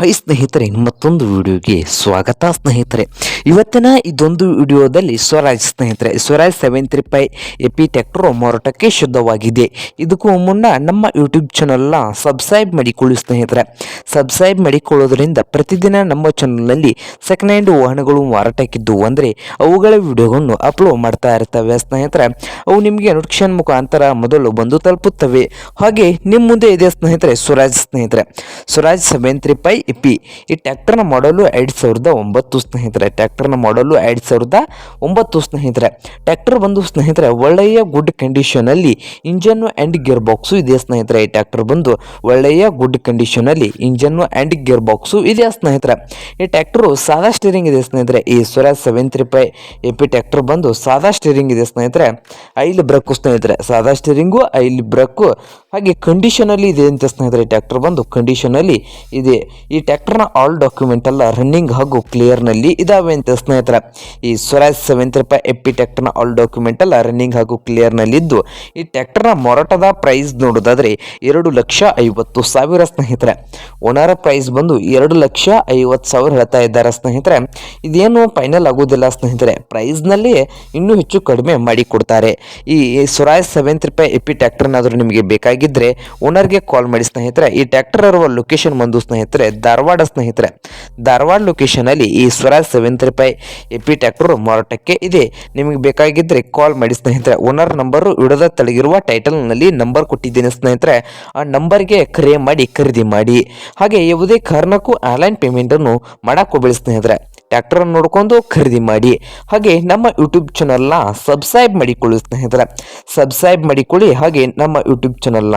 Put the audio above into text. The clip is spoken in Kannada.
ಹೈ ಸ್ನೇಹಿತರೆ ಮತ್ತೊಂದು ವಿಡಿಯೋಗೆ ಸ್ವಾಗತ ಸ್ನೇಹಿತರೆ. ಇವತ್ತಿನ ಇದೊಂದು ವಿಡಿಯೋದಲ್ಲಿ ಸ್ವರಾಜ್ ಸ್ನೇಹಿತರೆ, Swaraj seven three five AP tractor ಮಾರಾಟಕ್ಕೆ ಶುದ್ಧವಾಗಿದೆ. ಇದಕ್ಕೂ ಮುನ್ನ ನಮ್ಮ ಯೂಟ್ಯೂಬ್ ಚಾನಲ್ನ ಸಬ್ಸ್ಕ್ರೈಬ್ ಮಾಡಿಕೊಳ್ಳಿ ಸ್ನೇಹಿತರೆ. ಸಬ್ಸ್ಕ್ರೈಬ್ ಮಾಡಿಕೊಳ್ಳೋದ್ರಿಂದ ಪ್ರತಿದಿನ ನಮ್ಮ ಚಾನಲ್ನಲ್ಲಿ ಸೆಕೆಂಡ್ ಹ್ಯಾಂಡ್ ವಾಹನಗಳು ಮಾರಾಟಕ್ಕಿದ್ದು ಅಂದರೆ ಅವುಗಳ ವಿಡಿಯೋವನ್ನು ಅಪ್ಲೋಡ್ ಮಾಡ್ತಾ ಇರ್ತವೆ ಸ್ನೇಹಿತರೆ. ಅವು ನಿಮಗೆ ನೋಟಿಫಿಕೇಶನ್ ಮುಖಾಂತರ ಮೊದಲು ಬಂದು ತಲುಪುತ್ತವೆ. ಹಾಗೆ ನಿಮ್ಮ ಮುಂದೆ ಇದೆ ಸ್ನೇಹಿತರೆ, ಸ್ವರಾಜ್ ಸ್ನೇಹಿತರೆ. Swaraj seven three five P ಈ ಟ್ಯಾಕ್ಟರ್ನ ಮಾಡಲು ಎರಡು ಸಾವಿರದ ಒಂಬತ್ತು ಸ್ನೇಹಿತರೆ. ಟ್ಯಾಕ್ಟರ್ನ ಮಾಡಲು ಎರಡು ಸಾವಿರದ ಒಂಬತ್ತು ಸ್ನೇಹಿತರೆ. ಟ್ಯಾಕ್ಟರ್ ಬಂದು ಸ್ನೇಹಿತರೆ, ಒಳ್ಳೆಯ ಗುಡ್ ಕಂಡೀಷನಲ್ಲಿ ಇಂಜನ್ನು ಆ್ಯಂಡ್ ಗೇರ್ ಬಾಕ್ಸು ಇದೆ ಸ್ನೇಹಿತರೆ. ಈ ಟ್ಯಾಕ್ಟರ್ ಬಂದು ಒಳ್ಳೆಯ ಗುಡ್ ಕಂಡೀಷನಲ್ಲಿ ಇಂಜನ್ನು ಆ್ಯಂಡ್ ಗೇರ್ ಬಾಕ್ಸು ಇದೆ ಸ್ನೇಹಿತರೆ. ಈ ಟ್ಯಾಕ್ಟರು ಸಾದಾ ಸ್ಟೀರಿಂಗ್ ಇದೆ ಸ್ನೇಹಿತರೆ. ಈ Swaraj seven three five A P tractor ಬಂದು ಸಾದಾ ಸ್ಟೀರಿಂಗ್ ಇದೆ ಸ್ನೇಹಿತರೆ. ಐಲ್ ಬ್ರಕ್ಕು ಸ್ನೇಹಿತರೆ. ಸಾದಾ ಸ್ಟೀರಿಂಗು ಐಲ್ ಬ್ರಕ್ಕು ಹಾಗೆ ಕಂಡೀಷನಲ್ಲಿ ಇದೆ ಅಂತ ಸ್ನೇಹಿತರೆ. ಟ್ಯಾಕ್ಟರ್ ಬಂದು ಕಂಡೀಷನಲ್ಲಿ ಇದೆ. ಈ ಟ್ಯಾಕ್ಟರ್ನ ಆಲ್ ಡಾಕ್ಯುಮೆಂಟ್ ಎಲ್ಲ ರನ್ನಿಂಗ್ ಹಾಗೂ ಕ್ಲಿಯರ್ನಲ್ಲಿ ಇದಾವೆ ಅಂತ ಸ್ನೇಹಿತರ. ಈ Swaraj seven three A P ಟ್ಯಾಕ್ಟರ್ನ all document ಎಲ್ಲ ರನ್ನಿಂಗ್ ಹಾಗೂ ಕ್ಲಿಯರ್ನಲ್ಲಿದ್ದು ಈ ಟ್ಯಾಕ್ಟರ್ನ ಮೊರಟದ ಪ್ರೈಸ್ ನೋಡೋದಾದ್ರೆ ಎರಡು ಲಕ್ಷ ಐವತ್ತು ಸಾವಿರ ಸ್ನೇಹಿತರೆ. ಓನರ ಪ್ರೈಸ್ ಬಂದು ಎರಡು ಲಕ್ಷ ಐವತ್ತು ಸಾವಿರ ಹೇಳ್ತಾ ಇದ್ದಾರೆ ಸ್ನೇಹಿತರೆ. ಇದೇನು ಫೈನಲ್ ಆಗೋದಿಲ್ಲ ಸ್ನೇಹಿತರೆ. ಪ್ರೈಸ್ನಲ್ಲಿ ಇನ್ನೂ ಹೆಚ್ಚು ಕಡಿಮೆ ಮಾಡಿಕೊಡ್ತಾರೆ ಈ ಸ್ವರಾಜ್ ಸೆವೆನ್ ತ್ರೀ ಎಪ್ಪಿ ಎಪಿ ಟ್ಯಾಕ್ಟರ್ನಾದರೂ ನಿಮಗೆ ಬೇಕಾಗಿದ್ದರೆ ಓನರ್ಗೆ ಕಾಲ್ ಮಾಡಿ ಸ್ನೇಹಿತರೆ. ಈ ಟ್ಯಾಕ್ಟರ್ ಇರುವ ಲೊಕೇಶನ್ ಬಂದು ಸ್ನೇಹಿತರೆ ಧಾರವಾಡ ಸ್ನೇಹಿತರೆ. ಧಾರವಾಡ ಲೊಕೇಶನಲ್ಲಿ ಈ Swaraj seven three five A P tractor ಮಾರಾಟಕ್ಕೆ ಇದೆ. ನಿಮಗೆ ಬೇಕಾಗಿದ್ದರೆ ಕಾಲ್ ಮಾಡಿ ಸ್ನೇಹಿತರೆ. ಓನರ್ ನಂಬರು ವಿಡದ ತಳಗಿರುವ ಟೈಟಲ್ನಲ್ಲಿ ನಂಬರ್ ಕೊಟ್ಟಿದ್ದೀನಿ ಸ್ನೇಹಿತರೆ. ಆ ನಂಬರ್ಗೆ ಕರೆ ಮಾಡಿ ಖರೀದಿ ಮಾಡಿ. ಹಾಗೆ ಯಾವುದೇ ಕಾರಣಕ್ಕೂ ಆನ್ಲೈನ್ ಪೇಮೆಂಟನ್ನು ಮಾಡಕ್ಕೆ ಸ್ನೇಹಿತರೆ. ಟ್ಯಾಕ್ಟರ್ ನೋಡ್ಕೊಂಡು ಖರೀದಿ ಮಾಡಿ. ಹಾಗೆ ನಮ್ಮ ಯೂಟ್ಯೂಬ್ ಚಾನಲ್ನ ಸಬ್ಸ್ಕ್ರೈಬ್ ಮಾಡಿಕೊಳ್ಳಿ ಸ್ನೇಹಿತರೆ. ಸಬ್ಸ್ಕ್ರೈಬ್ ಮಾಡಿಕೊಳ್ಳಿ. ಹಾಗೆ ನಮ್ಮ ಯೂಟ್ಯೂಬ್ ಚಾನಲ್ನ